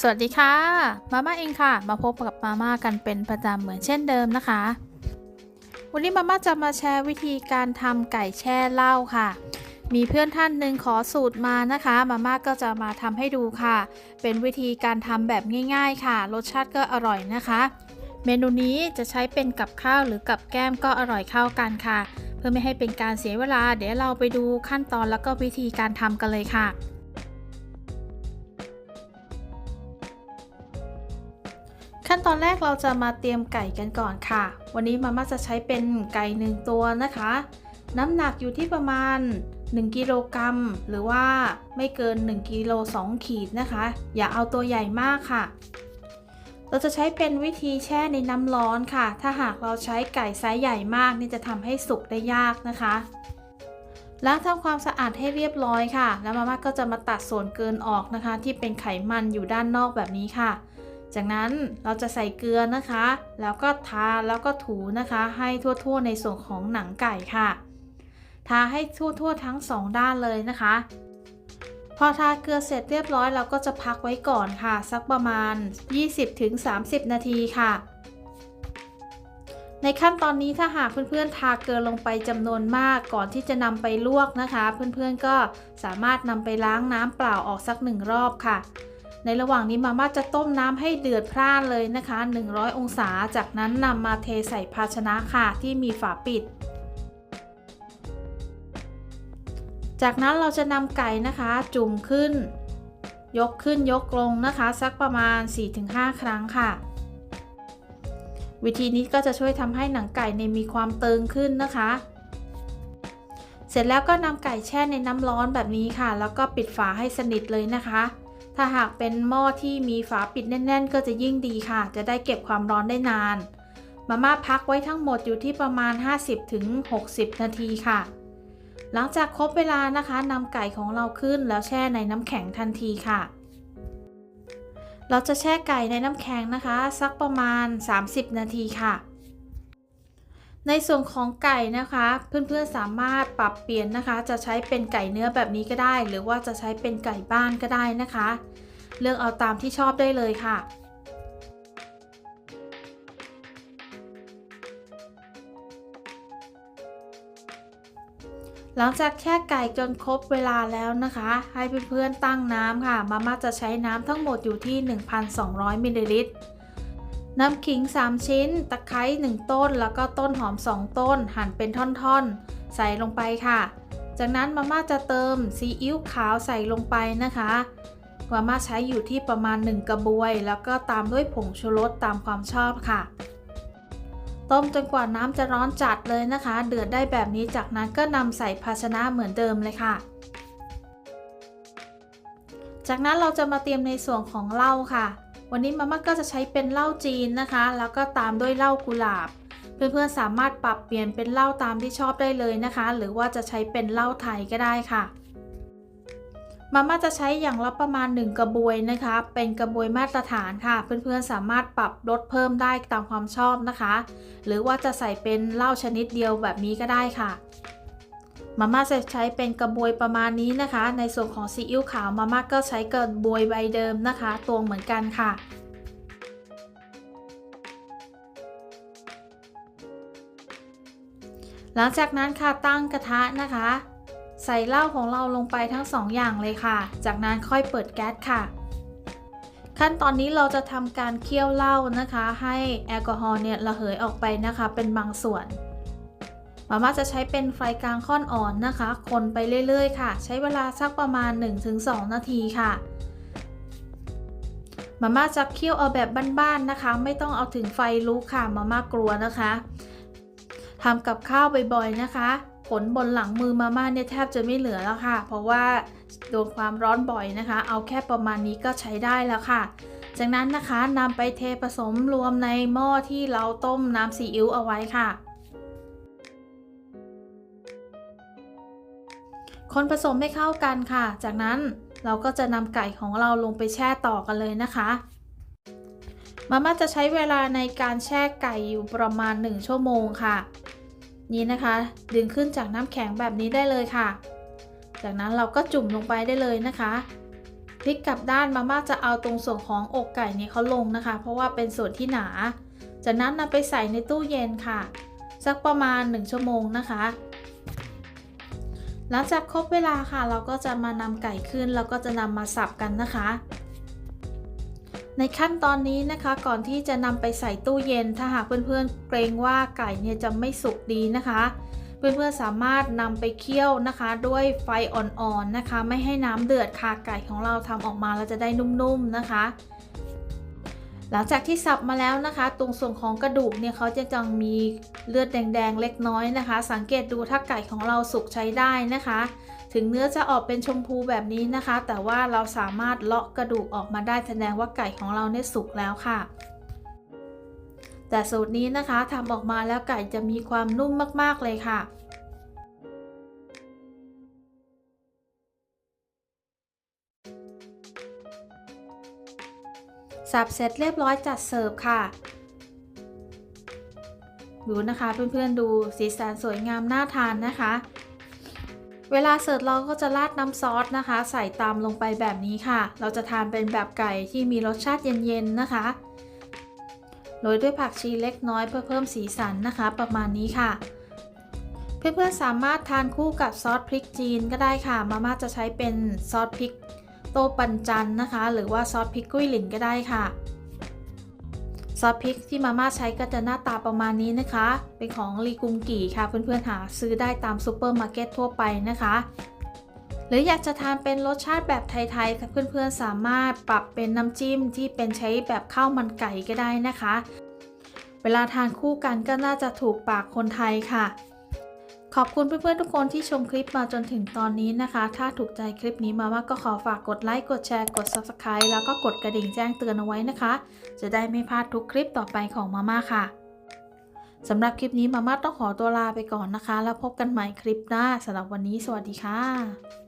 สวัสดีค่ะ มาม่าเองค่ะ มาพบกับมาม่ากันเป็นประจำเหมือนเช่นเดิมนะคะ วันนี้มาม่าจะมาแชร์วิธีการทำไก่แช่เหล้าค่ะ มีเพื่อนท่านหนึ่งขอสูตรมานะคะ มาม่าก็จะมาทำให้ดูค่ะ เป็นวิธีการทำแบบง่าย ๆ ค่ะ รสชาติก็อร่อยนะคะ เมนูนี้จะใช้เป็นกับข้าวหรือกับแก้มก็อร่อยเข้ากันค่ะ เพื่อไม่ให้เป็นการเสียเวลา เดี๋ยวเราไปดูขั้นตอนแล้วก็วิธีการทำกันเลยค่ะ ตอนแรกเราจะมาเตรียมไก่กันก่อนค่ะ วันนี้มาม่าจะใช้เป็นไก่หนึ่งตัวนะคะ น้ำหนักอยู่ที่ประมาณ 1กิโลกรัมหรือว่าไม่เกิน1กิโล2ขีดนะคะ อย่าเอาตัวใหญ่มากค่ะ เราจะใช้เป็นวิธีแช่ในน้ำร้อนค่ะ ถ้าหากเราใช้ไก่ไซส์ใหญ่มากนี่จะทำให้สุกได้ยากนะคะล้างทำความสะอาดให้เรียบร้อยค่ะ แล้วมาม่าก็จะมาตัดส่วนเกินออกนะคะ ที่เป็นไขมันอยู่ด้านนอกแบบนี้ค่ะ จากนั้นเราจะใส่เกลือนะคะ แล้วก็ทาแล้วก็ถูนะคะ ให้ทั่วๆในส่วนของหนังไก่ค่ะ ทาให้ทั่วๆทั้งสองด้านเลยนะคะ พอทาเกลือเสร็จเรียบร้อยเราก็จะพักไว้ก่อนค่ะ สักประมาณ 20-30 นาทีค่ะ ในขั้นตอนนี้ถ้าหากเพื่อนๆ ทาเกลือลงไปจำนวนมากก่อนที่จะนำไปลวกนะคะ เพื่อนๆก็สามารถนำไปล้างน้ำเปล่าออกสักหนึ่งรอบค่ะ ในระหว่างนี้มาม่าจะต้มน้ำให้เดือดพร่านเลยนะคะ 100 องศา จากนั้นนำมาเทใส่ภาชนะค่ะที่มีฝาปิด จากนั้นเราจะนำไก่นะคะจุ่มขึ้น ยกขึ้นยกลงนะคะ สักประมาณ 4-5 ครั้งค่ะ วิธีนี้ก็จะช่วยทำให้หนังไก่ในมีความเติงขึ้นนะคะเสร็จแล้วก็นำไก่แช่ในน้ำร้อนแบบนี้ค่ะ แล้วก็ปิดฝาให้สนิทเลยนะคะ ถ้าหากเป็นหม้อที่มีฝาปิดแน่น ๆ ก็จะยิ่งดีค่ะ จะได้เก็บความร้อนได้นาน มาม่าพักไว้ทั้งหมดอยู่ที่ประมาณ 50-60 นาทีค่ะ หลังจากครบเวลานะคะนำไก่ของเราขึ้นแล้วแช่ในน้ำแข็งทันทีค่ะ เราจะแช่ไก่ในน้ำแข็งนะคะ สักประมาณ 30 นาทีค่ะ ในส่วนของไก่นะคะ เพื่อนๆสามารถปรับเปลี่ยนนะคะ จะใช้เป็นไก่เนื้อแบบนี้ก็ได้ หรือว่าจะใช้เป็นไก่บ้านก็ได้นะคะ เลือกเอาตามที่ชอบได้เลยค่ะหลังจากแช่ไก่จนครบเวลาแล้วนะคะ ให้เพื่อนๆตั้งน้ำค่ะ มาม่าจะใช้น้ำทั้งหมดอยู่ที่ 1,200มิลลิลิตร น้ำขิง 3 ชิ้น ตะไคร้1ต้น แล้วก็ต้นหอม 2 ต้น หั่นเป็นท่อนๆ ใส่ลงไปค่ะ จากนั้นมาม่าจะเติมซีอิ๊วขาวใส่ลงไปนะคะมาม่าใช้อยู่ที่ประมาณ 1 กระบวย แล้วก็ตามด้วยผงชูรสตามความชอบค่ะ ต้มจนกว่าน้ำจะร้อนจัดเลยนะคะ เดือดได้แบบนี้จากนั้นก็นำใส่ภาชนะเหมือนเดิมเลยค่ะ จากนั้นเราจะมาเตรียมในส่วนของเหล้าค่ะ วันนี้มาม่าก็จะใช้เป็นเหล้าจีนนะคะ แล้วก็ตามด้วยเหล้ากุหลาบ เพื่อนๆสามารถปรับเปลี่ยนเป็นเหล้าตามที่ชอบได้เลยนะคะ หรือว่าจะใช้เป็นเหล้าไทยก็ได้ค่ะมาม่าจะใช้อย่างละประมาณ 1 กระบวยนะคะ เป็นกระบวยมาตรฐานค่ะ เพื่อนๆสามารถปรับลดเพิ่มได้ตามความชอบนะคะ หรือว่าจะใส่เป็นเหล้าชนิดเดียวแบบนี้ก็ได้ค่ะ มาม่าจะใช้เป็นกระบวยประมาณนี้นะคะ ในส่วนของซีอิ๊วขาวมาม่าก็ใช้กระบวยใบเดิมนะคะตวงเหมือนกันค่ะหลังจากนั้นค่ะตั้งกระทะนะคะ ใส่เหล้าของเราลงไปทั้งสองอย่างเลยค่ะ จากนั้นค่อยเปิดแก๊สค่ะ ขั้นตอนนี้เราจะทำการเคี่ยวเหล้านะคะ ให้แอลกอฮอล์เนี่ยระเหยออกไปนะคะ เป็นบางส่วน มาม่าจะใช้เป็นไฟกลางค่อนอ่อนนะคะ คนไปเรื่อยๆ ค่ะ ใช้เวลาสักประมาณ 1-2 นาทีค่ะ มาม่าจะเคี่ยวเอาแบบบ้านๆนะคะ ไม่ต้องเอาถึงไฟลุกค่ะ มาม่ากลัวนะคะทำกับข้าวบ่อยๆนะคะผลบนหลังมือมาม่าเนี่ยแทบจะไม่เหลือแล้วค่ะ เพราะว่าโดนความร้อนบ่อยนะคะ เอาแค่ประมาณนี้ก็ใช้ได้แล้วค่ะ จากนั้นนะคะนำไปเทผสมรวมในหม้อที่เราต้มน้ำซีอิ๊วเอาไว้ค่ะ คนผสมให้เข้ากันค่ะ จากนั้นเราก็จะนำไก่ของเราลงไปแช่ต่อกันเลยนะคะ มาม่าจะใช้เวลาในการแช่ไก่อยู่ประมาณ 1 ชั่วโมงค่ะ นี่นะคะ ดึงขึ้นจากน้ำแข็งแบบนี้ได้เลยค่ะ จากนั้นเราก็จุ่มลงไปได้เลยนะคะพลิกกลับด้านมาม่าจะเอาตรงส่วนของอกไก่นี่ยเขาลงนะคะ เพราะว่าเป็นส่วนที่หนา จากนั้นนำไปใส่ในตู้เย็นค่ะ สักประมาณ 1 ชั่วโมงนะคะ หลังจากครบเวลาค่ะ เราก็จะมานำไก่ขึ้น แล้วก็จะนำมาสับกันนะคะ ในขั้นตอนนี้นะคะ ก่อนที่จะนำไปใส่ตู้เย็น ถ้าหากเพื่อนๆ เกรงว่าไก่เนี่ยจะไม่สุกดีนะคะ เพื่อนๆสามารถนำไปเคี่ยวนะคะ ด้วยไฟอ่อนๆนะคะ ไม่ให้น้ำเดือดค่ะไก่ของเราทำออกมาเราจะได้นุ่มๆนะคะ หลังจากที่สับมาแล้วนะคะ ตรงส่วนของกระดูกเนี่ยเขาจะจังมีเลือดแดงๆเล็กน้อยนะคะ สังเกตดูถ้าไก่ของเราสุกใช้ได้นะคะ ถึงเนื้อจะออกเป็นชมพูแบบนี้นะคะ แต่ว่าเราสามารถเลาะกระดูกออกมาได้แสดงว่าไก่ของเราเนี่ยสุกแล้วค่ะแต่สูตรนี้นะคะทำออกมาแล้วไก่จะมีความนุ่มมากๆเลยค่ะ สับเสร็จเรียบร้อยจัดเสิร์ฟค่ะ ดูนะคะเพื่อนๆดูสีสันสวยงามน่าทานนะคะ เวลาเสิร์ฟเราก็จะราดน้ำซอสนะคะ ใส่ตามลงไปแบบนี้ค่ะ เราจะทานเป็นแบบไก่ที่มีรสชาติเย็นๆนะคะโรยด้วยผักชีเล็กน้อยเพื่อเพิ่มสีสันนะคะ ประมาณนี้ค่ะ เพื่อนๆสามารถทานคู่กับซอสพริกจีนก็ได้ค่ะ มาม่าจะใช้เป็นซอสพริก โตปันจันนะคะ หรือว่าซอสพริกกุ้ยหลินก็ได้ค่ะ ซอสพริกที่มาม่าใช้ก็จะหน้าตาประมาณนี้นะคะ เป็นของลีกุมกี่ค่ะ เพื่อนๆหาซื้อได้ตามซูเปอร์มาร์เก็ตทั่วไปนะคะ หรืออยากจะทานเป็นรสชาติแบบไทยๆค่ะเพื่อนๆสามารถปรับเป็นน้ำจิ้มที่เป็นใช้แบบข้าวมันไก่ก็ได้นะคะ เวลาทานคู่กันก็น่าจะถูกปากคนไทยค่ะ ขอบคุณเพื่อนๆทุกคนที่ชมคลิปมาจนถึงตอนนี้นะคะ ถ้าถูกใจคลิปนี้มาม่าก็ขอฝากกดไลค์ กดแชร์ กด Subscribe แล้วก็กดกระดิ่งแจ้งเตือนเอาไว้นะคะ จะได้ไม่พลาดทุกคลิปต่อไปของมาม่าค่ะสำหรับคลิปนี้มาม่าต้องขอตัวลาไปก่อนนะคะ แล้วพบกันใหม่คลิปหน้าสำหรับวันนี้สวัสดีค่ะ